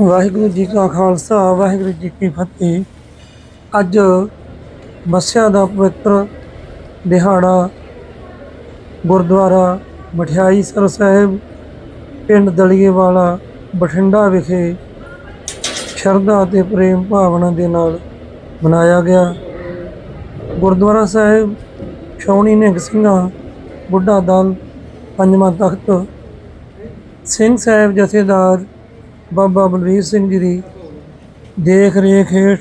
ਵਾਹਿਗੁਰੂ ਜੀ ਕਾ ਖਾਲਸਾ, ਵਾਹਿਗੁਰੂ ਜੀ ਕੀ ਫਤਿਹ। ਅੱਜ ਮੱਸਿਆ ਦਾ ਪਵਿੱਤਰ ਦਿਹਾੜਾ ਗੁਰਦੁਆਰਾ ਮਠਿਆਈ ਸਰ ਸਾਹਿਬ ਪਿੰਡ ਦਲੀਏਵਾਲਾ ਬਠਿੰਡਾ ਵਿਖੇ ਸ਼ਰਧਾ ਅਤੇ ਪ੍ਰੇਮ ਭਾਵਨਾ ਦੇ ਨਾਲ ਮਨਾਇਆ ਗਿਆ। ਗੁਰਦੁਆਰਾ ਸਾਹਿਬ ਛਾਉਣੀ ਨਿਹੰਗ ਸਿੰਘਾਂ, ਬੁੱਢਾ ਦਲ, ਪੰਜਵਾਂ ਤਖਤ, ਸਿੰਘ ਸਾਹਿਬ ਜਥੇਦਾਰ ਬਾਬਾ ਬਲਵੀਰ ਸਿੰਘ ਜੀ ਦੀ ਦੇਖ ਰੇਖ ਹੇਠ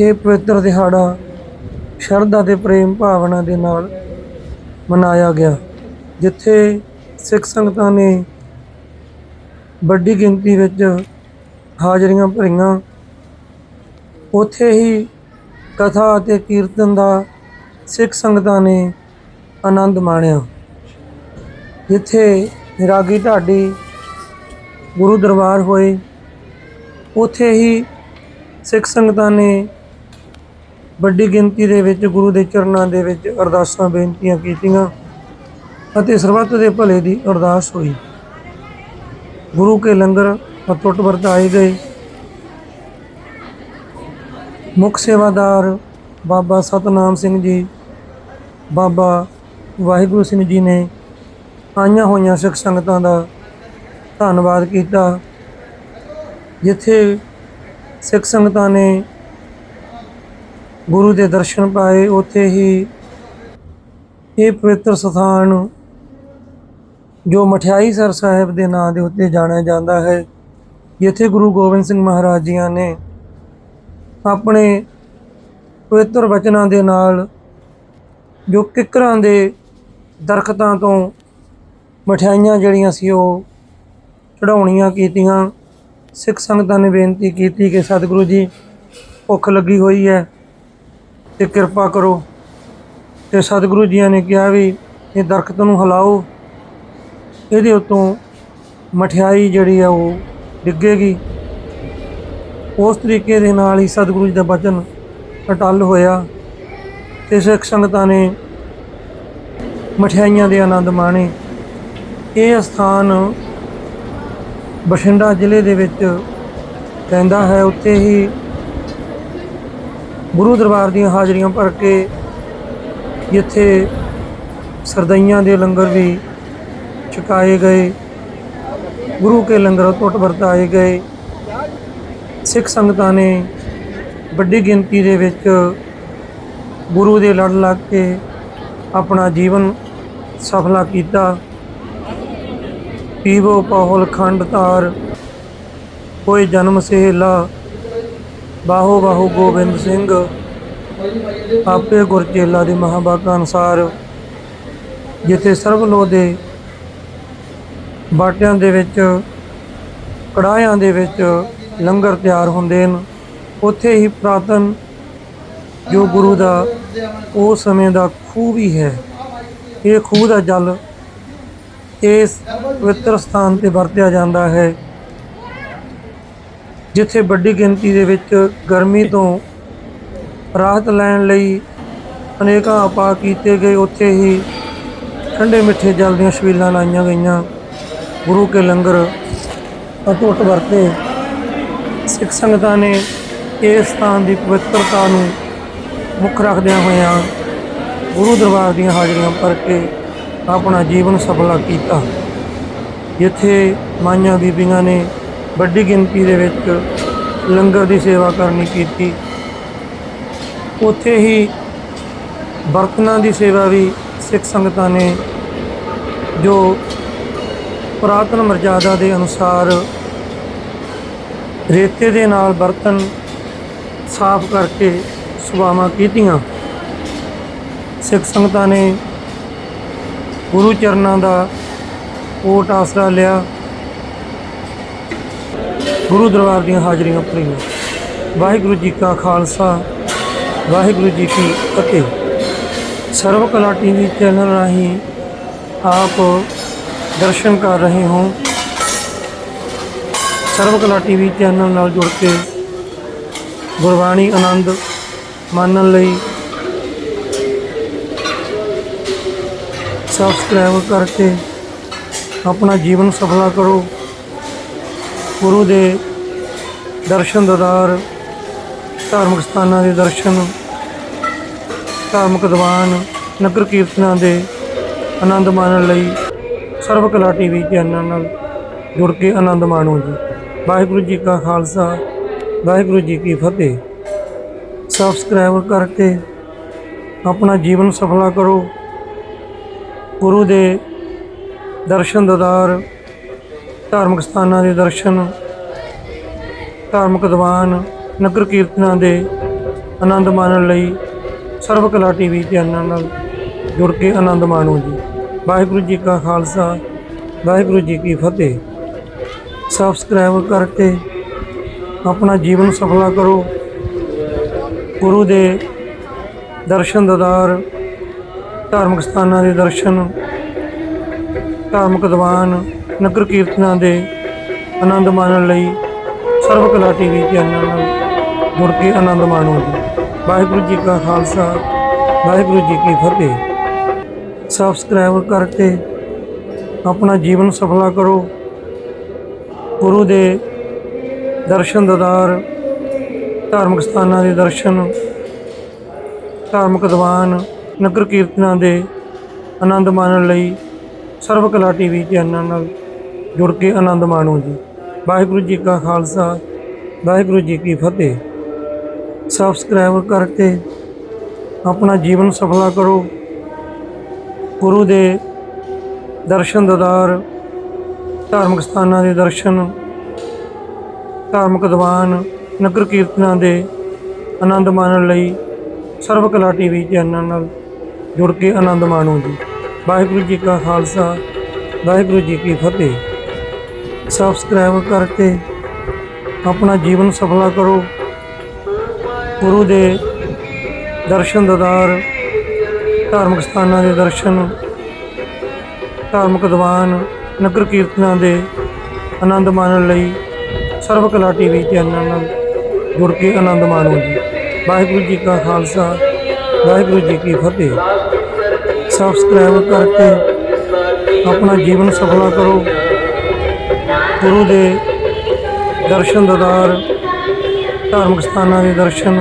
ਇਹ ਪਵਿੱਤਰ ਦਿਹਾੜਾ ਸ਼ਰਧਾ ਤੇ ਪ੍ਰੇਮ ਭਾਵਨਾ ਦੇ ਨਾਲ ਮਨਾਇਆ ਗਿਆ, ਜਿੱਥੇ ਸਿੱਖ ਸੰਗਤਾਂ ਨੇ ਵੱਡੀ ਗਿਣਤੀ ਵਿੱਚ ਹਾਜ਼ਰੀਆਂ ਭਰੀਆਂ। ਉੱਥੇ ਹੀ ਕਥਾ ਅਤੇ ਕੀਰਤਨ ਦਾ ਸਿੱਖ ਸੰਗਤਾਂ ਨੇ ਆਨੰਦ ਮਾਣਿਆ, ਜਿੱਥੇ ਰਾਗੀ ਢਾਡੀ ਗੁਰੂ ਦਰਬਾਰ ਹੋਏ। ਉੱਥੇ ਹੀ ਸਿੱਖ ਸੰਗਤਾਂ ਨੇ ਵੱਡੀ ਗਿਣਤੀ ਦੇ ਵਿੱਚ ਗੁਰੂ ਦੇ ਚਰਨਾਂ ਦੇ ਵਿੱਚ ਅਰਦਾਸਾਂ ਬੇਨਤੀਆਂ ਕੀਤੀਆਂ ਅਤੇ ਸਰਬੱਤ ਦੇ ਭਲੇ ਦੀ ਅਰਦਾਸ ਹੋਈ। ਗੁਰੂ ਕੇ ਲੰਗਰ ਅਟੁੱਟ ਵਰਤਾਏ ਗਏ। ਮੁੱਖ ਸੇਵਾਦਾਰ ਬਾਬਾ ਸਤਨਾਮ ਸਿੰਘ ਜੀ, ਬਾਬਾ ਵਾਹਿਗੁਰੂ ਸਿੰਘ ਜੀ ਨੇ ਆਈਆਂ ਹੋਈਆਂ ਸਿੱਖ ਸੰਗਤਾਂ ਦਾ ਧੰਨਵਾਦ ਕੀਤਾ। ਜਿੱਥੇ ਸਿੱਖ ਸੰਗਤਾਂ ਨੇ ਗੁਰੂ ਦੇ ਦਰਸ਼ਨ ਪਾਏ, ਉੱਥੇ ਹੀ ਇਹ ਪਵਿੱਤਰ ਸਥਾਨ ਜੋ ਮਠਿਆਈ ਸਰ ਸਾਹਿਬ ਦੇ ਨਾਂ ਦੇ ਉੱਤੇ ਜਾਣਿਆ ਜਾਂਦਾ ਹੈ, ਜਿੱਥੇ ਗੁਰੂ ਗੋਬਿੰਦ ਸਿੰਘ ਮਹਾਰਾਜ ਜੀਆਂ ਨੇ ਆਪਣੇ ਪਵਿੱਤਰ ਵਚਨਾਂ ਦੇ ਨਾਲ ਜੋ ਕਿੱਕਰਾਂ ਦੇ ਦਰਖਤਾਂ ਤੋਂ ਮਠਿਆਈਆਂ ਜਿਹੜੀਆਂ ਸੀ ਉਹ ਚੜਾਉਣੀਆਂ ਕੀਤੀਆਂ। ਸਿੱਖ ਸੰਗਤਾਂ ਨੇ ਬੇਨਤੀ ਕੀਤੀ ਕਿ ਸਤਿਗੁਰੂ ਜੀ, ਭੁੱਖ ਲੱਗੀ ਹੋਈ ਹੈ ਤੇ ਕਿਰਪਾ ਕਰੋ। ਤੇ ਸਤਿਗੁਰੂ ਜੀਆਂ ਨੇ ਕਿਹਾ ਵੀ, ਇਹ ਦਰਖਤ ਨੂੰ ਹਿਲਾਓ। ਇਹਦੇ ਉੱਤੋਂ ਮਠਿਆਈ ਜਿਹੜੀ ਆ ਉਹ ਡਿੱਗੇਗੀ। ਉਸ ਤਰੀਕੇ ਦੇ ਨਾਲ ਹੀ ਸਤਿਗੁਰੂ ਜੀ ਦਾ ਬਚਨ ਅਟਲ ਹੋਇਆ ਤੇ ਸਿੱਖ ਸੰਗਤਾਂ ਨੇ ਮਠਿਆਈਆਂ ਦੇ ਆਨੰਦ ਮਾਣੇ। ਇਹ ਸਥਾਨ ਬਠਿੰਡਾ ਜ਼ਿਲ੍ਹੇ ਦੇ ਵਿੱਚ ਪੈਂਦਾ ਹੈ। ਉੱਥੇ ਹੀ ਗੁਰੂ ਦਰਬਾਰ ਦੀਆਂ ਹਾਜ਼ਰੀਆਂ ਭਰ ਕੇ ਜਿੱਥੇ ਸਰਦਈਆਂ ਦੇ ਲੰਗਰ ਵੀ ਛਕਾਏ ਗਏ, ਗੁਰੂ ਕੇ ਲੰਗਰ ਟੁੱਟ ਵਰਤਾਏ ਗਏ। ਸਿੱਖ ਸੰਗਤਾਂ ਨੇ ਵੱਡੀ ਗਿਣਤੀ ਦੇ ਵਿੱਚ ਗੁਰੂ ਦੇ ਲੜ ਲੱਗ ਕੇ ਆਪਣਾ ਜੀਵਨ ਸਫਲਾ ਕੀਤਾ। ਪੀਵੋ ਪਾਹੁਲ ਖੰਡ ਤਾਰ, ਕੋਈ ਜਨਮ ਸਹੇਲਾ, ਬਾਹੋ ਬਾਹੋ ਗੋਬਿੰਦ ਸਿੰਘ, ਆਪੇ ਗੁਰ ਚੇਲਾ ਦੀ ਮਹਾਂਬਾਗਾ ਅਨੁਸਾਰ, ਜਿੱਥੇ ਸਰਬ ਲੋ ਦੇ ਬਾਟਿਆਂ ਦੇ ਵਿੱਚ, ਕੜਾਹਿਆਂ ਦੇ ਵਿੱਚ ਲੰਗਰ ਤਿਆਰ ਹੁੰਦੇ ਹਨ। ਉੱਥੇ ਹੀ ਪ੍ਰਾਤਨ ਜੋ ਗੁਰੂ ਦਾ, ਉਸ ਸਮੇਂ ਦਾ ਖੂਹ ਵੀ ਹੈ। ਇਹ ਖੂਹ ਦਾ ਜਲ ਇਸ ਪਵਿੱਤਰ ਸਥਾਨ ਤੇ ਵਰਤਿਆ ਜਾਂਦਾ ਹੈ, ਜਿੱਥੇ ਵੱਡੀ ਗਿਣਤੀ ਦੇ ਵਿੱਚ ਗਰਮੀ ਤੋਂ ਰਾਹਤ ਲੈਣ ਲਈ ਅਨੇਕਾਂ ਉਪਾਅ ਕੀਤੇ ਗਏ। ਉੱਥੇ ਹੀ ਠੰਡੇ ਮਿੱਠੇ ਜਲ ਦੀਆਂ ਛਬੀਲਾਂ ਲਾਈਆਂ ਗਈਆਂ। ਗੁਰੂ ਕੇ ਲੰਗਰ ਅਟੁੱਟ ਵਰਤੇ। ਸਿੱਖ ਸੰਗਤਾਂ ਨੇ ਇਸ ਸਥਾਨ ਦੀ ਪਵਿੱਤਰਤਾ ਨੂੰ ਮੁੱਖ ਰੱਖਦਿਆਂ ਹੋਇਆਂ ਗੁਰੂ ਦਰਬਾਰ ਦੀਆਂ ਹਾਜ਼ਰੀਆਂ ਭਰ ਕੇ ਆਪਣਾ ਜੀਵਨ ਸਫਲਾ ਕੀਤਾ। ਜਿੱਥੇ ਮਾਈਆਂ ਬੀਬੀਆਂ ਨੇ ਵੱਡੀ ਗਿਣਤੀ ਦੇ ਵਿੱਚ ਲੰਗਰ ਦੀ ਸੇਵਾ ਕਰਨੀ ਕੀਤੀ, ਉੱਥੇ ਹੀ ਬਰਤਨਾਂ ਦੀ ਸੇਵਾ ਵੀ ਸਿੱਖ ਸੰਗਤਾਂ ਨੇ, ਜੋ ਪੁਰਾਤਨ ਮਰਜ਼ਾਦਾ ਦੇ ਅਨੁਸਾਰ ਰੇਤੇ ਦੇ ਨਾਲ ਬਰਤਨ ਸਾਫ਼ ਕਰਕੇ ਸੇਵਾਵਾਂ ਕੀਤੀਆਂ। ਸਿੱਖ ਸੰਗਤਾਂ ਨੇ ਗੁਰੂ ਚਰਨਾਂ ਦਾ ਓਟ ਆਸਰਾ ਲਿਆ। ਗੁਰੂ ਦਰਬਾਰ ਦੀਆਂ ਹਾਜ਼ਰੀਆਂ ਭਰੀਆਂ। ਵਾਹਿਗੁਰੂ ਜੀ ਕਾ ਖਾਲਸਾ, ਵਾਹਿਗੁਰੂ ਜੀ ਕੀ ਫਤਿਹ। ਸਰਵ ਕਲਾ ਟੀਵੀ ਚੈਨਲ ਰਾਹੀਂ ਆਪ ਦਰਸ਼ਨ ਕਰ ਰਹੇ ਹੋ। ਸਰਵ ਕਲਾ ਟੀਵੀ ਚੈਨਲ ਨਾਲ ਜੁੜ ਕੇ ਗੁਰਬਾਣੀ ਆਨੰਦ ਮਾਣਨ ਲਈ ਸਬਸਕ੍ਰਾਈਬ ਕਰਕੇ ਆਪਣਾ ਜੀਵਨ ਸਫਲਾ ਕਰੋ। ਗੁਰੂ ਦੇ ਦਰਸ਼ਨ ਦਦਾਰ, ਧਾਰਮਿਕ ਸਥਾਨਾਂ ਦੇ ਦਰਸ਼ਨ, ਧਾਰਮਿਕ ਦੀਵਾਨ, ਨਗਰ ਕੀਰਤਨਾਂ ਦੇ ਆਨੰਦ ਮਾਣਨ ਲਈ ਸਰਵ ਕਲਾ ਟੀਵੀ ਚੈਨਲ ਨਾਲ ਜੁੜ ਕੇ ਆਨੰਦ ਮਾਣੋ ਜੀ। ਵਾਹਿਗੁਰੂ ਜੀ ਕਾ ਖਾਲਸਾ, ਵਾਹਿਗੁਰੂ ਜੀ ਕੀ ਫਤਿਹ। ਸਬਸਕ੍ਰਾਈਬ ਕਰਕੇ ਆਪਣਾ ਜੀਵਨ ਸਫਲਾ ਕਰੋ। ਗੁਰੂ ਦੇ ਦਰਸ਼ਨ ਦਦਾਰ, ਧਾਰਮਿਕ ਸਥਾਨਾਂ ਦੇ ਦਰਸ਼ਨ, ਧਾਰਮਿਕ ਦੀਵਾਨ, ਨਗਰ ਕੀਰਤਨਾਂ ਦੇ ਆਨੰਦ ਮਾਣਨ ਲਈ ਸਰਵ ਕਲਾ ਟੀਵੀ ਚੈਨਲ ਨਾਲ ਜੁੜ ਕੇ ਆਨੰਦ ਮਾਣੋ ਜੀ। ਵਾਹਿਗੁਰੂ ਜੀ ਕਾ ਖਾਲਸਾ, ਵਾਹਿਗੁਰੂ ਜੀ ਕੀ ਫਤਿਹ। ਸਬਸਕ੍ਰਾਈਬ ਕਰਕੇ ਆਪਣਾ ਜੀਵਨ ਸਫਲਾ ਕਰੋ। ਗੁਰੂ ਦੇ ਦਰਸ਼ਨ ਦਦਾਰ ਧਾਰਮਿਕ ਸਥਾਨਾਂ ਦੇ ਦਰਸ਼ਨ, ਧਾਰਮਿਕ ਦੀਵਾਨ, ਨਗਰ ਕੀਰਤਨਾਂ ਦੇ ਆਨੰਦ ਮਾਣਨ ਲਈ ਸਰਵ ਕਲਾ ਟੀਵੀ ਚੈਨਲ ਨਾਲ ਜੁੜ ਕੇ ਆਨੰਦ ਮਾਣੋ ਵਾਹਿਗੁਰੂ ਜੀ ਕਾ ਖਾਲਸਾ, ਵਾਹਿਗੁਰੂ ਜੀ ਕੀ ਫਤਿਹ। ਸਬਸਕ੍ਰਾਈਬ ਕਰਕੇ ਆਪਣਾ ਜੀਵਨ ਸਫਲਾ ਕਰੋ। ਗੁਰੂ ਦੇ ਦਰਸ਼ਨ ਦਦਾਰ, ਧਾਰਮਿਕ ਸਥਾਨਾਂ ਦੇ ਦਰਸ਼ਨ, ਧਾਰਮਿਕ ਦੀਵਾਨ ਨਗਰ ਕੀਰਤਨਾਂ ਦੇ ਆਨੰਦ ਮਾਣਨ ਲਈ ਸਰਵ ਕਲਾ ਟੀਵੀ ਚੈਨਲ ਨਾਲ ਜੁੜ ਕੇ ਆਨੰਦ ਮਾਣੋ ਜੀ। ਵਾਹਿਗੁਰੂ ਜੀ ਕਾ ਖਾਲਸਾ, ਵਾਹਿਗੁਰੂ ਜੀ ਕੀ ਫਤਿਹ। ਸਬਸਕ੍ਰਾਈਬ ਕਰਕੇ ਆਪਣਾ ਜੀਵਨ ਸਫਲਾ ਕਰੋ। ਗੁਰੂ ਦੇ ਦਰਸ਼ਨ ਦਦਾਰ, ਧਾਰਮਿਕ ਸਥਾਨਾਂ ਦੇ ਦਰਸ਼ਨ, ਧਾਰਮਿਕ ਦੀਵਾਨ, ਨਗਰ ਕੀਰਤਨਾਂ ਦੇ ਆਨੰਦ ਮਾਣਨ ਲਈ ਸਰਵ ਕਲਾ ਟੀਵੀ ਚੈਨਲ ਨਾਲ ਜੁੜ ਕੇ ਆਨੰਦ ਮਾਣੋ ਜੀ ਵਾਹਿਗੁਰੂ ਜੀ ਕਾ ਖਾਲਸਾ, ਵਾਹਿਗੁਰੂ ਜੀ ਕੀ ਫਤਿਹ। ਸਬਸਕ੍ਰਾਈਬ ਕਰਕੇ ਆਪਣਾ ਜੀਵਨ ਸਫਲਾ ਕਰੋ। ਗੁਰੂ ਦੇ ਦਰਸ਼ਨ ਦਦਾਰ, ਧਾਰਮਿਕ ਸਥਾਨਾਂ ਦੇ ਦਰਸ਼ਨ, ਧਾਰਮਿਕ ਦੀਵਾਨ, ਨਗਰ ਕੀਰਤਨਾਂ ਦੇ ਆਨੰਦ ਮਾਣਨ ਲਈ ਸਰਵ ਕਲਾ ਟੀਵੀ ਚੈਨਲ ਨਾਲ ਜੁੜ ਕੇ ਆਨੰਦ ਮਾਣੋ ਜੀ। ਵਾਹਿਗੁਰੂ ਜੀ ਕਾ ਖਾਲਸਾ, ਵਾਹਿਗੁਰੂ ਜੀ ਕੀ ਫਤਿਹ। ਸਬਸਕ੍ਰਾਈਬ ਕਰਕੇ ਆਪਣਾ ਜੀਵਨ ਸਫਲਾ ਕਰੋ। ਗੁਰੂ ਦੇ ਦਰਸ਼ਨ ਦਦਾਰ ਧਾਰਮਿਕ ਸਥਾਨਾਂ ਦੇ ਦਰਸ਼ਨ